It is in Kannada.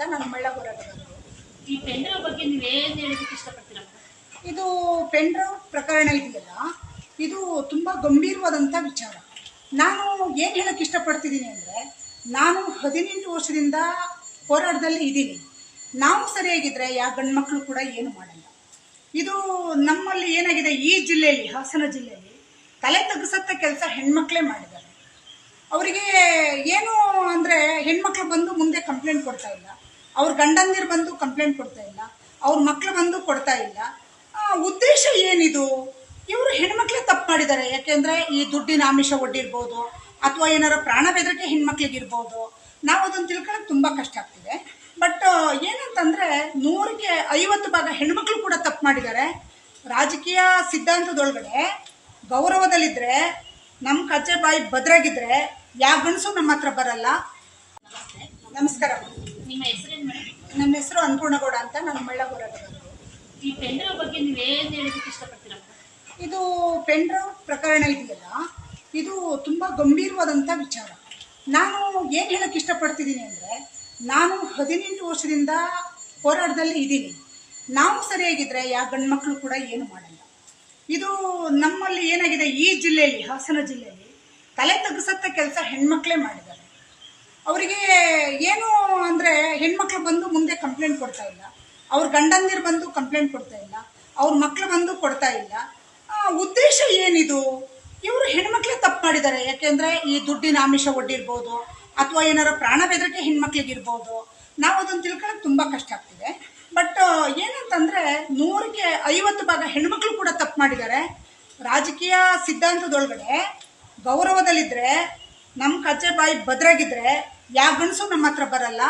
ನಾನು ಮಳ್ಳಪುರದವರು ಈ ಪೆಂಡ್ರವ್ ಬಗ್ಗೆ ನೀವು ಏನು ಹೇಳೋದಕ್ಕೆ ಇಷ್ಟಪಡ್ತೀರಾ? ಇದು ಪೆಂಡ್ರೈವ್ ಪ್ರಕರಣ ಇದೆಯಲ್ಲ ಇದು ತುಂಬ ಗಂಭೀರವಾದಂಥ ವಿಚಾರ. ನಾನು ಏನು ಹೇಳಕ್ಕೆ ಇಷ್ಟಪಡ್ತಿದ್ದೀನಿ ಅಂದರೆ ನಾನು ಹದಿನೆಂಟು ವರ್ಷದಿಂದ ಹೋರಾಟದಲ್ಲಿ ಇದ್ದೀನಿ. ನಾವು ಸರಿಯಾಗಿದ್ದರೆ ಯಾವ ಗಂಡು ಮಕ್ಕಳು ಕೂಡ ಏನು ಮಾಡಲ್ಲ. ಇದು ನಮ್ಮಲ್ಲಿ ಏನಾಗಿದೆ ಈ ಜಿಲ್ಲೆಯಲ್ಲಿ ಹಾಸನ ಜಿಲ್ಲೆಯಲ್ಲಿ ತಲೆ ತಗ್ಸತ್ತ ಕೆಲಸ ಹೆಣ್ಮಕ್ಳೇ ಮಾಡಿದ್ದಾರೆ. ಅವರಿಗೆ ಏನು ಅಂದರೆ ಹೆಣ್ಮಕ್ಳು ಬಂದು ಮುಂದೆ ಕಂಪ್ಲೇಂಟ್ ಕೊಡ್ತಾ ಇಲ್ಲ. ಅವ್ರ ಗಂಡಂದಿರು ಬಂದು ಕಂಪ್ಲೇಂಟ್ ಕೊಡ್ತಾ ಇಲ್ಲ. ಅವ್ರ ಮಕ್ಳು ಬಂದು ಕೊಡ್ತಾ ಇಲ್ಲ. ಉದ್ದೇಶ ಏನಿದು? ಇವರು ಹೆಣ್ಮಕ್ಳೇ ತಪ್ಪು ಮಾಡಿದ್ದಾರೆ ಯಾಕೆಂದರೆ ಈ ದುಡ್ಡಿನ ಆಮಿಷ ಒಡ್ಡಿರ್ಬೋದು, ಅಥವಾ ಏನಾರ ಪ್ರಾಣ ಬೆದರಿಕೆ ಹೆಣ್ಮಕ್ಳಿಗಿರ್ಬೋದು. ನಾವು ಅದನ್ನು ತಿಳ್ಕೊಳ್ಳೋಕೆ ತುಂಬ ಕಷ್ಟ ಆಗ್ತಿದೆ. ಬಟ್ ಏನಂತಂದರೆ ನೂರಿಗೆ ಐವತ್ತು ಭಾಗ ಹೆಣ್ಮಕ್ಳು ಕೂಡ ತಪ್ಪು ಮಾಡಿದ್ದಾರೆ ರಾಜಕೀಯ ಸಿದ್ಧಾಂತದೊಳಗಡೆ ಗೌರವದಲ್ಲಿದ್ದರೆ ನಮ್ಮ ಕಜ್ಜೆ ಬಾಯಿ ಭದ್ರಾಗಿದ್ರೆ ಯಾವ ಗಂಡಸು ನಮ್ಮ ಹತ್ರ ಬರಲ್ಲ. ನಮಸ್ಕಾರ. ನಿಮ್ಮ ಹೆಸರೇನು ಮೇಡಮ್? ನನ್ನ ಹೆಸರು ಅನ್ನಪೂರ್ಣಗೌಡ ಅಂತ ನಾನು ಮಳ್ಳಪುರದವರು ಈ ಪೆಂಡ್ರ ಬಗ್ಗೆ ನೀವು ಏನು ಹೇಳೋದಕ್ಕೆ ಇಷ್ಟಪಡ್ತೀರಾ? ಇದು ಪೆಂಡ್ರ ಪ್ರಕರಣ ಇದೆಯಲ್ಲ ಇದು ತುಂಬ ಗಂಭೀರವಾದಂಥ ವಿಚಾರ. ನಾನು ಏನು ಹೇಳೋಕ್ಕೆ ಇಷ್ಟಪಡ್ತಿದ್ದೀನಿ ಅಂದರೆ ನಾನು ಹದಿನೆಂಟು ವರ್ಷದಿಂದ ಹೋರಾಟದಲ್ಲಿ ಇದ್ದೀನಿ. ನಾವು ಸರಿಯಾಗಿದ್ದರೆ ಯಾವ ಗಂಡು ಮಕ್ಕಳು ಕೂಡ ಏನು ಮಾಡಲ್ಲ. ಇದು ನಮ್ಮಲ್ಲಿ ಏನಾಗಿದೆ ಈ ಜಿಲ್ಲೆಯಲ್ಲಿ ಹಾಸನ ಜಿಲ್ಲೆಯಲ್ಲಿ ತಲೆ ತಗ್ಗಿಸತ್ತ ಕೆಲಸ ಹೆಣ್ಮಕ್ಳೇ ಮಾಡಿದ್ದಾರೆ. ಅವರಿಗೆ ಏನು ಅಂದರೆ ಹೆಣ್ಮಕ್ಳು ಬಂದು ಮುಂದೆ ಕಂಪ್ಲೇಂಟ್ ಕೊಡ್ತಾ ಇಲ್ಲ. ಅವ್ರ ಗಂಡಂದಿರು ಬಂದು ಕಂಪ್ಲೇಂಟ್ ಕೊಡ್ತಾ ಇಲ್ಲ. ಅವ್ರ ಮಕ್ಳು ಬಂದು ಕೊಡ್ತಾ ಇಲ್ಲ. ಉದ್ದೇಶ ಏನಿದು? ಇವರು ಹೆಣ್ಮಕ್ಳೇ ತಪ್ಪು ಮಾಡಿದ್ದಾರೆ ಯಾಕೆಂದರೆ ಈ ದುಡ್ಡಿನ ಆಮಿಷ ಒಡ್ಡಿರ್ಬೋದು, ಅಥವಾ ಏನಾರು ಪ್ರಾಣ ಬೆದರಿಕೆ ಹೆಣ್ಮಕ್ಳಿಗಿರ್ಬೋದು ನಾವು ಅದನ್ನು ತಿಳ್ಕೊಳ್ಳೋಕೆ ತುಂಬ ಕಷ್ಟ ಆಗ್ತಿದೆ. ಬಟ್ ಏನಂತಂದರೆ ನೂರಿಗೆ ಐವತ್ತು ಭಾಗ ಹೆಣ್ಮಕ್ಳು ಕೂಡ ತಪ್ಪು ಮಾಡಿದ್ದಾರೆ ರಾಜಕೀಯ ಸಿದ್ಧಾಂತದೊಳಗಡೆ ಗೌರವದಲ್ಲಿದ್ದರೆ ನಮ್ಮ ಕಚ್ಚೆ ಬಾಯಿ ಭದ್ರಾಗಿದ್ದರೆ ಯಾವ ಗಂಡಸು ನಮ್ಮ ಹತ್ರ ಬರಲ್ಲ.